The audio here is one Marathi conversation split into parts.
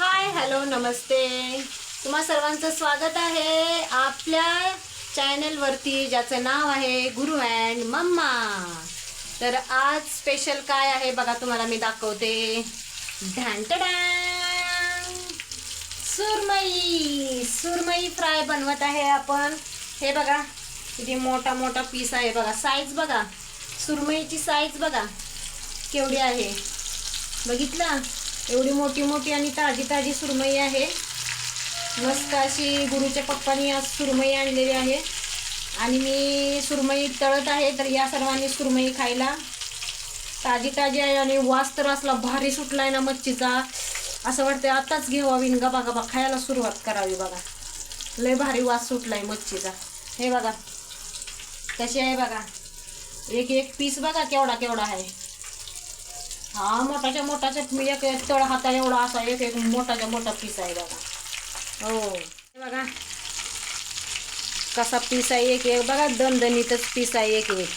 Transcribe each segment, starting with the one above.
हाय हॅलो नमस्ते. तुम्हा सर्वांचं स्वागत आहे आपल्या चॅनलवरती ज्याचं नाव आहे गुरु अँड मम्मा. तर आज स्पेशल काय आहे बघा तुम्हाला मी दाखवते. ढांटडांग सुरमई सुरमई फ्राय बनवत आहे आपण. हे बघा किती मोठा मोठा पीस आहे बघा. साईज बघा. सुरमईची साईज बघा. केवढी आहे. बघितलं? एवढी मोठी मोठी आणि ताजी ताजी सुरमई आहे. मस्त अशी गुरुच्या पप्पांनी आज सुरमई आणलेली आहे. आणि मी सुरमई तळत आहे तर या सर्वांनी सुरमई खायला. ताजी ताजी आहे आणि वास तर असला भारी सुटला आहे ना मच्छीचा. असं वाटतं आताच घेवावी आणि गबा गबा खायला सुरुवात करावी बघा. लय भारी वास सुटला आहे मच्छीचा. हे बघा. कशी आहे बघा. एक एक पीस बघा केवढा केवढा आहे. हा मोठाच्या मोठाच्या एक एक तळ हाता एवढा असा एक एक मोठाच्या मोठा पीस आहे बघा. हो. बघा. कसा पीस आहे एक एक. बघा दणदणीतच पीस आहे एक एक.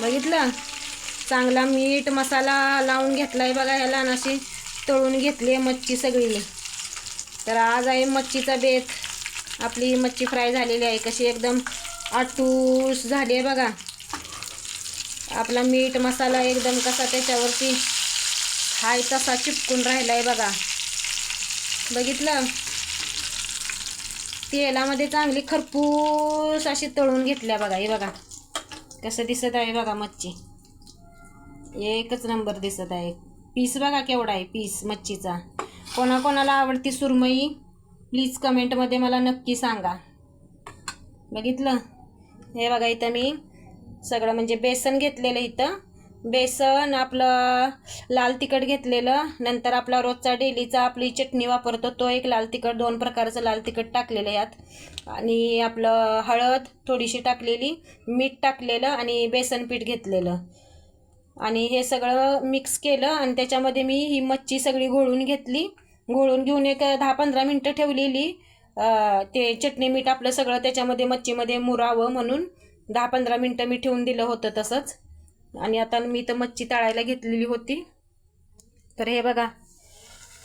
बघितलं? चांगला मीठ मसाला लावून घेतलाय बघा ह्याला अशी तळून घेतली आहे मच्छी सगळी. तर आज आहे मच्छीचा बेत आपली मच्छी फ्राय झालेली आहे. कशी एकदम आटूस झाली आहे बघा. आपला मीठ मसाला एकदम कसा त्याच्यावरती हाय तसा चिपकून राहिलाय बघा. बघितलं? तेलामध्ये चांगली खरपूस अशी तळून घेतल्या बघा हे बघा. कसं दिसत आहे बघा मच्छी. एकच नंबर दिसत आहे. पीस बघा केवढा आहे पीस मच्छीचा. कोणाकोणाला आवडती सुरमई प्लीज कमेंटमध्ये मला नक्की सांगा. बघितलं? हे बघा इथं मी सगळं म्हणजे बेसन घेतलेलं इथं. बेसन आपलं लाल तिखट घेतलेलं. नंतर आपला रोजचा डेलीचा आपली चटणी वापरतो. तो एक लाल तिखट दोन प्रकारचं लाल तिखट टाकलेलं यात. आणि आपलं हळद थोडीशी टाकलेली मीठ टाकलेलं आणि बेसन पीठ घेतलेलं. आणि हे सगळं मिक्स केलं आणि त्याच्यामध्ये मी ही मच्छी सगळी घोळून घेतली. घोळून घेऊन एक दहा पंधरा मिनटं ठेवलेली. ते चटणी मीठ आपलं सगळं त्याच्यामध्ये मच्छीमध्ये मुरावं म्हणून दहा पंधरा मिनटं मी ठेवून दिलं होतं तसंच. आणि आता मी तर मच्छी तळायला घेतलेली होती. तर हे बघा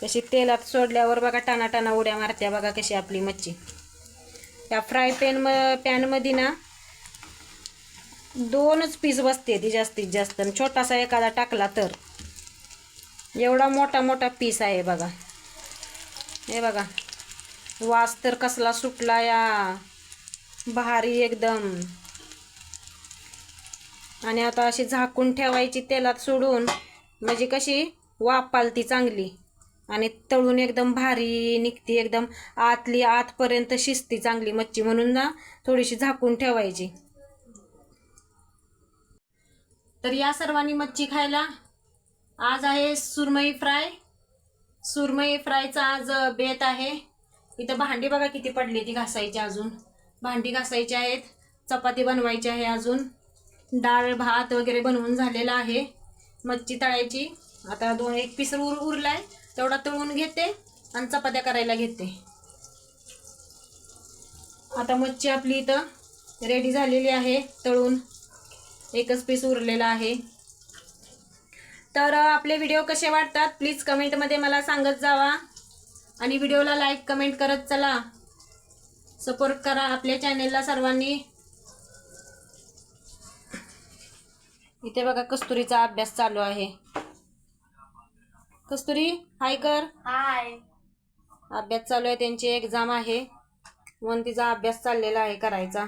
कशी तेलात सोडल्यावर बघा टाना टाना उड्या मारत्या बघा कशी आपली मच्छी. त्या फ्राय पॅन म पॅनमध्ये ना दोनच पीस बसते ती जास्तीत जास्त आणि छोटासा एखादा टाकला तर. एवढा मोठा मोठा पीस आहे बघा. हे बघा वास तर कसला सुटला या. भारी एकदम. आणि आता अशी झाकून ठेवायची तेलात सोडून म्हणजे कशी वापाल ती चांगली. आणि तळून एकदम भारी निघती एकदम आतली आतपर्यंत शिजती चांगली मच्छी म्हणून ना थोडीशी झाकून ठेवायची. तर या सर्वांनी मच्छी खायला. आज आहे सुरमई फ्राय. सुरमई फ्रायचा आज बेत आहे. इथं भांडी बघा किती पडली ती घासायची अजून. भांडी घासायची आहेत. चपाती बनवायची आहे अजून. डाळ भात वगैरे बनवून झालेला आहे. मच्छी तळायची. आता दोन एक पीस उर उरलाय. तेवढा तळून घेते आणि चपात्या करायला घेते. आता मच्छी आपली इथं रेडी झालेली आहे तळून. एकच पीस उरलेला आहे. तर आपले व्हिडिओ कसे वाटतात? प्लीज कमेंटमध्ये मला सांगत जावा. आणि व्हिडिओला लाईक कमेंट करत चला. सपोर्ट करा आपल्या चॅनेलला सर्वांनी. इथे बघा कस्तुरीचा अभ्यास चालू आहे. कस्तुरी हाय कर. हाय अभ्यास चालू आहे त्यांची एक्झाम आहे. म्हणून तिचा अभ्यास चाललेला आहे करायचा.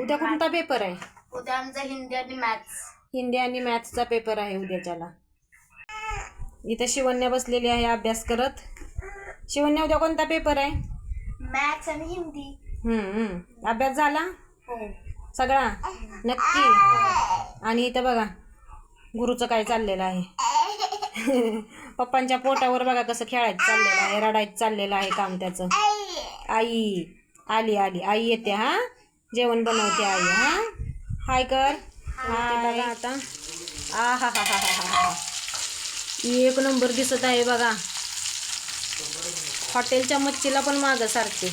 उद्या कोणता पेपर आहे? उद्या आमचा हिंदी आणि मॅथ्स हिंदी आणि मॅथ्सचा पेपर आहे उद्याच्याला. इथं शिवण्या बसलेली आहे अभ्यास करत. शिवण्या उद्या कोणता पेपर आहे? मॅथ्स आणि हिंदी. हम्म, हम्म. अभ्यास झाला? हो. सगळा? नक्की. आणि इथं बघा गुरुचं काय चाललेलं आहे. पप्पांच्या पोटावर बघा कसं खेळायचं चाललेलं आहे रडायचं चाललेलं आहे काम त्याचं. आई आली आली. आई येते हा? जेवण बनवते आई हा? हाय कर. हाय. आता आ हा हा हा हा हा हा एक नंबर दिसत आहे बघा. हॉटेलच्या मच्छीला पण मागं सारखे.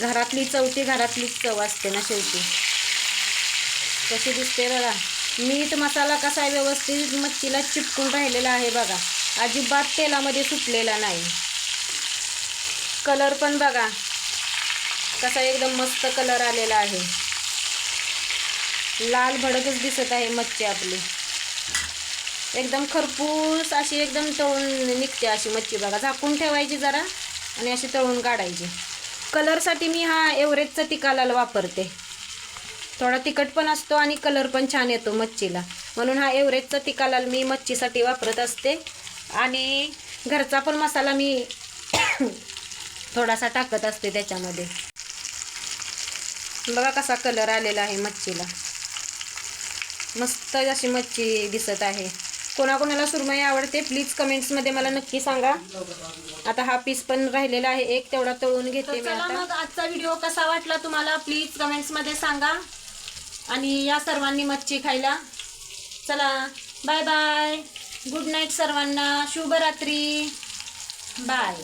घरातली चवती घरातलीच चव असते ना शेवटी. कशी दिसते बघा. मीठ मसाला कसा आहे व्यवस्थित मच्छीला चिपकून राहिलेला आहे बघा. अजिबात तेलामध्ये सुटलेला नाही. कलर पण बघा. कसा एकदम मस्त कलर आलेला आहे. लाल भडकच दिसत आहे मच्छी आपली. एकदम खरपूस अशी एकदम तळून निघते अशी मच्छी बघा. झाकून ठेवायची जरा आणि अशी तळून काढायची. कलरसाठी मी हा एव्हरेजचा टिकालाल वापरते. थोडा तिखट पण असतो आणि कलर पण छान येतो मच्छीला. म्हणून हा एव्हरेजचा टिका लाल मी मच्छीसाठी वापरत असते. आणि घरचा पण मसाला मी थोडासा टाकत असते त्याच्यामध्ये. बघा कसा कलर आलेला आहे मच्छीला. मस्त अशी मच्छी दिसत आहे. कोणाकोणाला सुरमई आवडते प्लीज कमेंट्समध्ये मला नक्की सांगा. आता हा पीस पण राहिलेला आहे एक तेवढा तळून घेते मग आजचा व्हिडिओ कसा वाटला तुम्हाला प्लीज कमेंट्समध्ये सांगा. आणि या सर्वांनी मच्छी खायला. चला बाय बाय गुड नाईट सर्वांना. शुभरात्री. बाय